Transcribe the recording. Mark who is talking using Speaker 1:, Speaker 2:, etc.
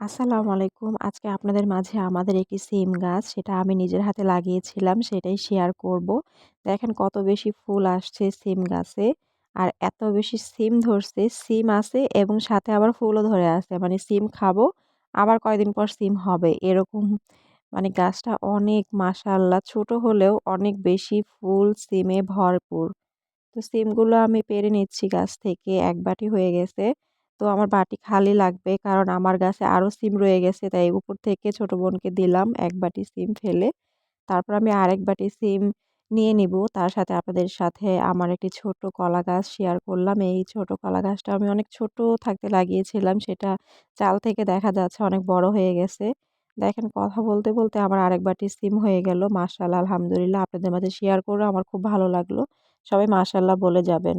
Speaker 1: আসসালামু আলাইকুম। আজকে আপনাদের মাঝে আমাদের একটি সিম গাছ সেটা আমি নিজের হাতে লাগিয়েছিলাম সেটাই শেয়ার করব। দেখেন কত বেশি ফুল আসছে সিম গাছে। আর এত বেশি সিম ধরছে, সিম আছে এবং সাথে আবার ফুলও ধরে আছে। মানে সিম খাব, আবার কয়দিন পর সিম হবে এরকম মানে গাছটা অনেক মাশাআল্লাহ ছোট হলেও অনেক বেশি ফুল সিমে ভরপুর। তো সিমগুলো আমি পেরে নিচ্ছি গাছ থেকে এক বাটি হয়ে গেছে। তো আমার বাটি খালি লাগবে। কারণ আমার গাছে আরও সিম রয়ে গেছে, তাই উপর থেকে ছোট বোনকে দিলাম এক বাটি সিম ফেলে। তারপর আমি আরেক বাটি সিম নিয়ে নিব। তার সাথে আপনাদের সাথে আমার একটি ছোট কলা গাছ শেয়ার করলাম। এই ছোট কলা গাছটা আমি অনেক ছোট থাকতে লাগিয়েছিলাম, সেটা চাল থেকে দেখা যাচ্ছে অনেক বড় হয়ে গেছে। দেখেন, কথা বলতে বলতে আমার আরেক বাটি সিম হয়ে গেল। মাশাল্লাহ আলহামদুলিল্লাহ, আপনাদের মাঝে শেয়ার করে আমার খুব ভালো লাগল। সবাই মাশাল্লাহ বলে যাবেন।